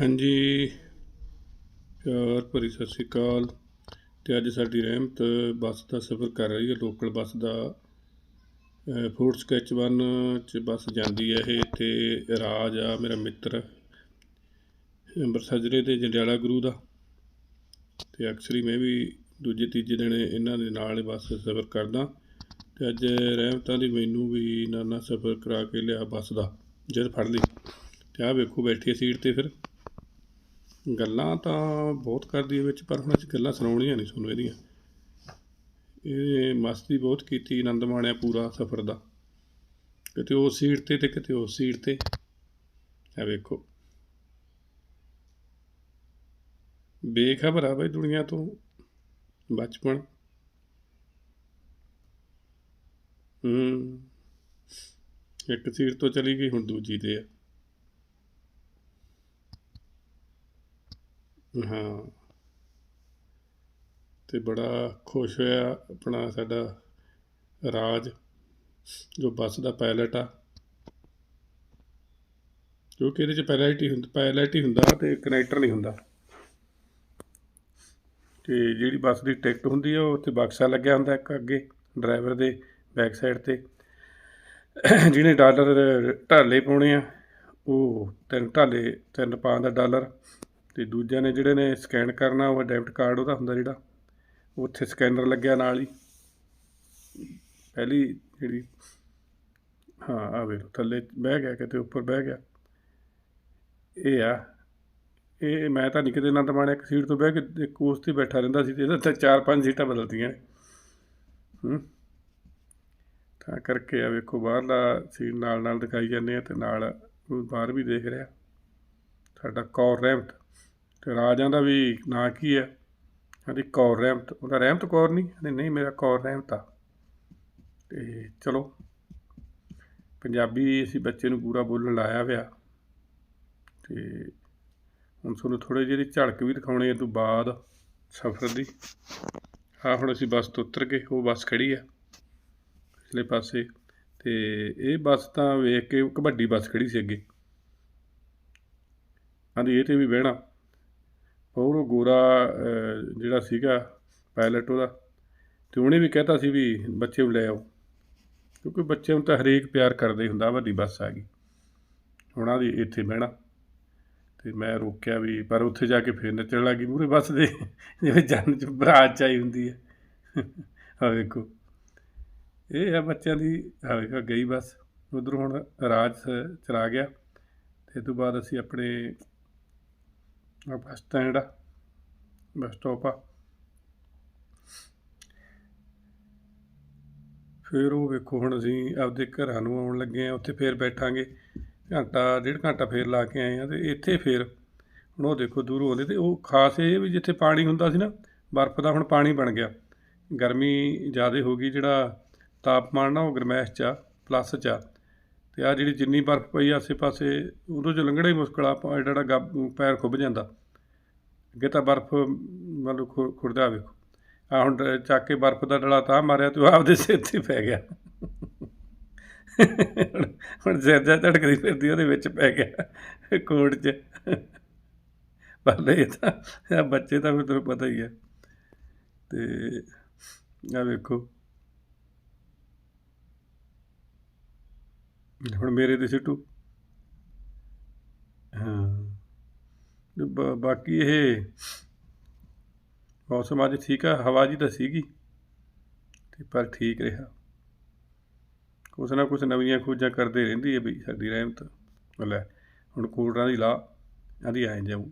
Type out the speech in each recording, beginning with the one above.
ਹਾਂਜੀ। ਪਿਆਰ ਭਰੀ ਸਤਿ ਸ਼੍ਰੀ ਅਕਾਲ। ਤੇ ਅੱਜ ਸਾਡੀ ਰਹਿਮਤ ਬੱਸ ਦਾ ਸਫ਼ਰ ਕਰ ਰਹੀ ਹੈ, ਲੋਕਲ ਬੱਸ ਦਾ। ਫੂਡ ਸਕੈਚ ਵਨ ਚ ਬੱਸ ਜਾਂਦੀ ਹੈ ਇਹ, ਤੇ ਰਾਜ ਆ ਮੇਰਾ ਮਿੱਤਰ। ਅੰਮ੍ਰਿਤਸਰ ਜ਼ਿਲ੍ਹੇ ਦੇ ਜੰਡਿਆਲਾ ਗੁਰੂ ਦਾ। ਤੇ ਹੀ ਮੈਂ ਵੀ ਦੂਜੇ, ਤੀਜੇ ਦਿਨ ਇਹਨਾਂ ਦੇ ਨਾਲ ਬੱਸ ਸਫ਼ਰ ਕਰਦਾ। ਤੇ ਅੱਜ ਰਹਿਮਤਾਂ ਦੀ ਮੈਨੂੰ ਵੀ ਨਾਨਾ ਸਫ਼ਰ ਕਰਾ ਕੇ ਲਿਆ ਬੱਸ ਦਾ। ਜਦ ਫੜ ਲਈ। ਤੇ ਆਹ ਵੇਖੋ, ਬੈਠੀ ਹੈ ਸੀਟ ਤੇ ਫਿਰ। ਗੱਲਾਂ ਤਾਂ ਬਹੁਤ ਕਰਦੀ ਹੈ ਵਿੱਚ, ਪਰ ਹੁਣ ਅਸੀਂ ਗੱਲਾਂ ਸੁਣਾਉਣੀਆਂ ਨਹੀਂ ਤੁਹਾਨੂੰ ਇਹਦੀਆਂ। ਇਹ ਮਸਤੀ ਬਹੁਤ ਕੀਤੀ ਆਨੰਦ ਮਾਣਿਆ ਪੂਰਾ ਸਫ਼ਰ ਦਾ। ਕਿਤੇ ਉਸ ਸੀਟ ਤੇ ਤੇ ਕਿਤੇ ਉਸ ਸੀਟ ਤੇ। ਆ ਵੇਖੋ। ਬੇਖਬਰ ਆ ਬਈ ਦੁਨੀਆ ਤੋਂ ਬਚਪਨ। ਹੂੰ। ਇੱਕ ਸੀਟ ਤੋਂ ਚਲੀ ਗਈ, ਹੁਣ ਦੂਜੀ ਤੇ ਆ। ਹਾਂ। ਅਤੇ ਬੜਾ ਖੁਸ਼ ਹੋਇਆ ਆਪਣਾ ਸਾਡਾ ਰਾਜ, ਜੋ ਬੱਸ ਦਾ ਪਾਇਲਟ ਆ। ਜੋ ਕਿ ਇਹਦੇ ਚ ਪਾਇਲਟ ਹੁੰਦਾ ਪਾਇਲਟ ਹੀ ਹੁੰਦਾ ਤੇ ਕਨੈਕਟਰ ਨਹੀਂ ਹੁੰਦਾ। ਤੇ ਜਿਹੜੀ ਬੱਸ ਦੀ ਟਿਕਟ ਹੁੰਦੀ ਆ, ਉਹ ਉੱਥੇ ਬਕਸਾ ਲੱਗਿਆ ਹੁੰਦਾ ਇੱਕ ਅੱਗੇ ਡਰਾਈਵਰ ਦੇ ਬੈਕ ਸਾਈਡ ਤੇ। ਜਿਹਨੇ ਡਾਲਰ ਢਾਲੇ ਪਾਉਣੇ ਆ, ਉਹ ਤਿੰਨ ਢਾਲੇ, ਤਿੰਨ ਪਾਉਣ ਦਾ ਡਾਲਰ। ਤੇ ਦੂਜਿਆਂ ਨੇ ਜਿਹੜੇ ਨੇ ਸਕੈਨ ਕਰਨਾ, ਉਹ ਡੈਬਿਟ ਕਾਰਡ ਉਹਦਾ ਹੁੰਦਾ ਜਿਹੜਾ, ਉੱਥੇ ਸਕੈਨਰ ਲੱਗਿਆ ਨਾਲ ਹੀ। ਪਹਿਲੀ ਜਿਹੜੀ, ਹਾਂ ਆ ਵੇਖ ਥੱਲੇ ਬਹਿ ਗਿਆ, ਕਿਤੇ ਉੱਪਰ ਬਹਿ ਗਿਆ। ਇਹ ਆ, ਇਹ ਮੈਂ ਤਾਂ ਨਹੀਂ ਕਿਤੇ ਨੰਦ ਮਾਣਿਆ, ਇੱਕ ਸੀਟ ਤੋਂ ਬਹਿ ਕੇ ਇੱਕ ਉਸ ਤੇ ਬੈਠਾ ਰਹਿੰਦਾ ਸੀ ਤੇ ਇਹਦਾ ਤਾਂ ਚਾਰ ਪੰਜ ਸੀਟਾਂ ਬਦਲਦੀਆਂ ਨੇ। ਹੂੰ। ਤਾਂ ਕਰਕੇ ਆ ਵੇਖੋ, ਬਾਹਰਲਾ ਸੀਟ ਨਾਲ ਨਾਲ ਦਿਖਾਈ ਜਾਂਦੇ ਆ ਤੇ ਨਾਲ ਬਾਹਰ ਵੀ ਦੇਖ ਰਿਹਾ। ਸਾਡਾ ਕੌਰ ਰਹਿਮਤ। ਤੇ ਰਾਜਾਂ ਦਾ ਵੀ ਨਾਂ ਕੀ ਹੈ? ਕਹਿੰਦੇ ਕੌਰ ਰਹਿਮਤ। ਉਹਦਾ ਰਹਿਮਤ ਕੌਰ ਨਹੀਂ, ਕਹਿੰਦੇ ਨਹੀਂ, ਮੇਰਾ ਕੌਰ ਰਹਿਮਤ ਆ। ਤੇ ਚਲੋ, ਪੰਜਾਬੀ ਅਸੀਂ ਬੱਚੇ ਨੂੰ ਪੂਰਾ ਬੋਲਣ ਲਾਇਆ ਹੋਇਆ ਤੇ ਹੁਣ ਤੁਹਾਨੂੰ ਥੋੜੇ ਜਿਹੇ ਝਲਕ ਵੀ ਦਿਖਾਉਣੇ ਹੈ ਤੋਂ ਬਾਅਦ ਸਫ਼ਰ ਦੀ। ਆ ਹੁਣ ਅਸੀਂ ਬੱਸ ਤੋਂ ਉਤਰ ਗਏ ਉਹ ਬੱਸ ਖੜੀ ਆ ਪਿਛਲੇ ਪਾਸੇ। ਤੇ ਇਹ ਬੱਸ ਤਾਂ ਵੇਖ ਕੇ ਇੱਕ ਵੱਡੀ ਬੱਸ ਖੜੀ ਸੀ ਅੱਗੇ। ਆਂਦੀ ਇਹ ਤੇ ਵੀ ਬਹਿਣਾ। ਹੋਰ ਉਹ ਗੋਰਾ ਜਿਹੜਾ ਸੀਗਾ ਪਾਇਲਟ ਉਹਦਾ, ਤੇ ਉਹਨੇ ਵੀ ਕਹਿਤਾ ਸੀ ਵੀ ਬੱਚੇ ਨੂੰ ਲੈ ਆਓ। ਕਿਉਂਕਿ ਬੱਚੇ ਨੂੰ ਤਾਂ ਹਰੇਕ ਪਿਆਰ ਕਰਦੇ ਹੁੰਦਾ, ਵੱਡੀ ਬੱਸ ਆ ਗਈ। ਉਹਨਾਂ ਦੀ ਇੱਥੇ ਬਹਿਣਾ। ਤੇ ਮੈਂ ਰੋਕਿਆ ਵੀ, ਪਰ ਉੱਥੇ ਜਾ ਕੇ ਫੇਰ ਨੱਚਣ ਲੱਗੀ ਮੂਰੇ ਬੱਸ ਦੇ, ਜਿਵੇਂ ਜਨ ਚ ਬਰਾਤ ਚਾਈ ਹੁੰਦੀ ਹੈ। ਆ ਵੇਖੋ। ਇਹ ਆ ਬੱਚਿਆਂ ਦੀ ਆ ਵੇਖੋ, ਗਈ ਬੱਸ। ਉਧਰ ਹੁਣ ਰਾਜ ਚਲਾ ਗਿਆ। ਤੇ ਇਹ ਤੋਂ ਬਾਅਦ ਅਸੀਂ ਆਪਣੇ ਬੱਸ ਸਟੈਂਡ ਆ, ਬੱਸ ਸਟਾਪ ਆ। ਫਿਰ ਉਹ ਵੇਖੋ ਹੁਣ ਅਸੀਂ ਆਪਦੇ ਘਰਾਂ ਨੂੰ ਆਉਣ ਲੱਗੇ ਆ ਉੱਥੇ ਫੇਰ ਬੈਠਾਂਗੇ। ਘੰਟਾ, ਡੇਢ ਘੰਟਾ ਫੇਰ ਲਾ ਕੇ ਆਏ ਆ ਤੇ ਇੱਥੇ ਫੇਰ ਹੁਣ ਉਹ ਦੇਖੋ ਦੂਰੋਂ ਆਉਂਦੇ ਤੇ ਉਹ ਖਾਸ ਇਹ ਵੀ ਜਿੱਥੇ ਪਾਣੀ ਹੁੰਦਾ ਸੀ ਨਾ, ਬਰਫ਼ ਦਾ ਹੁਣ ਪਾਣੀ ਬਣ ਗਿਆ। ਗਰਮੀ ਜ਼ਿਆਦਾ ਹੋ ਗਈ ਜਿਹੜਾ ਤਾਪਮਾਨ ਨਾ ਉਹ ਗਰਮੈਸ਼ ਚ ਆ ਪਲੱਸ ਚ ਆ। ਤੇ ਆ ਜਿਹੜੀ ਜਿੰਨੀ ਬਰਫ਼ ਪਈ ਆਸੇ ਪਾਸੇ ਉਦੋਂ ਚ ਲੰਘਣਾ ਹੀ ਮੁਸ਼ਕਲ ਆ ਪਾ- ਜਿਹੜਾ ਗੱਬ ਪੈਰ ਖੁੱਭ ਜਾਂਦਾ। ਅੱਗੇ ਤਾਂ ਬਰਫ਼ ਮਤਲਬ ਖੁ- ਖੁਰਦਾ ਵੇਖੋ। ਆ ਹੁਣ ਚੱਕ ਕੇ ਬਰਫ਼ ਦਾ ਡਲਾ ਤਾਂ ਮਾਰਿਆ, ਤੇ ਆਪਦੇ ਸਿਰ ਤੇ ਪੈ ਗਿਆ। ਹੁਣ- ਹੁਣ ਸਿਰ ਜਾ ਝਟਕਦੀ ਫਿਰਦੀ, ਉਹਦੇ ਵਿੱਚ ਪੈ ਗਿਆ ਕੋਟ 'ਚ। ਪਰ ਇਹ ਤਾਂ ਬੱਚੇ ਤਾਂ ਫਿਰ ਤੁਹਾਨੂੰ ਪਤਾ ਹੀ ਹੈ ਤੇ ਆ ਵੇਖੋ। ਹੁਣ ਮੇਰੇ ਤੇ ਸਿੱਟੂ। ਹਾਂ। ਬ- ਬਾਕੀ ਇਹ ਮੌਸਮ ਅੱਜ ਠੀਕ ਆ, ਹਵਾ ਜੀ ਤਾਂ ਸੀਗੀ, ਤੇ ਪਰ ਠੀਕ ਰਿਹਾ। ਕੁਛ ਨਾ ਕੁਛ ਨਵੀਆਂ ਖੋਜਾਂ ਕਰਦੇ ਰਹਿੰਦੀ ਹੈ ਵੀ ਸਾਡੀ ਰਹਿਮਤ। ਲੈ, ਹੁਣ ਕੂਲਰਾਂ ਦੀ ਲਾ, ਆਂਦੀ ਆਏ ਜਾਊ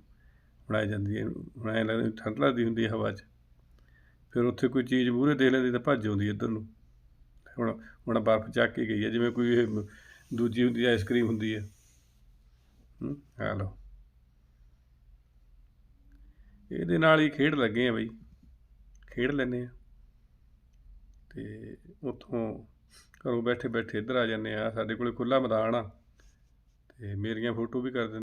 ਬਣਾਈ ਜਾਂਦੀ ਹੈ ਹੁਣ ਐਂ ਲੱਗਦਾ, ਠੰਡ ਲੱਗਦੀ ਹੁੰਦੀ ਹੈ ਹਵਾ 'ਚ। ਫਿਰ ਉੱਥੇ ਕੋਈ ਚੀਜ਼ ਮੂਹਰੇ ਦੇ ਲੈਂਦੀ ਤਾਂ ਭੱਜ ਆਉਂਦੀ ਇੱਧਰ ਨੂੰ। ਹੁਣ ਹੁਣ ਬਰਫ਼ ਚੱਕ ਕੇ ਗਈ ਹੈ ਜਿਵੇਂ ਕੋਈ ਇਹ ਦੂਜੀ ਹੁੰਦੀ ਹੈ ਆਈਸਕ੍ਰੀਮ ਹੁੰਦੀ ਹੈ। ਹੂੰ ਆ ਲਓ। ਇਹਦੇ ਨਾਲ ਹੀ ਖੇਡ ਲੱਗੇ ਆ ਬਈ। ਖੇਡ ਲੈਂਦੇ ਆ। ਤੇ ਉੱਥੋਂ ਘਰੋਂ ਬੈਠੇ ਬੈਠੇ ਇੱਧਰ ਆ ਜਾਂਦੇ ਆ। ਸਾਡੇ ਕੋਲੇ ਖੁੱਲਾ ਮੈਦਾਨ ਆ। ਤੇ ਮੇਰੀਆਂ ਫੋਟੋ ਵੀ ਕਰ ਦਿੰਦੇ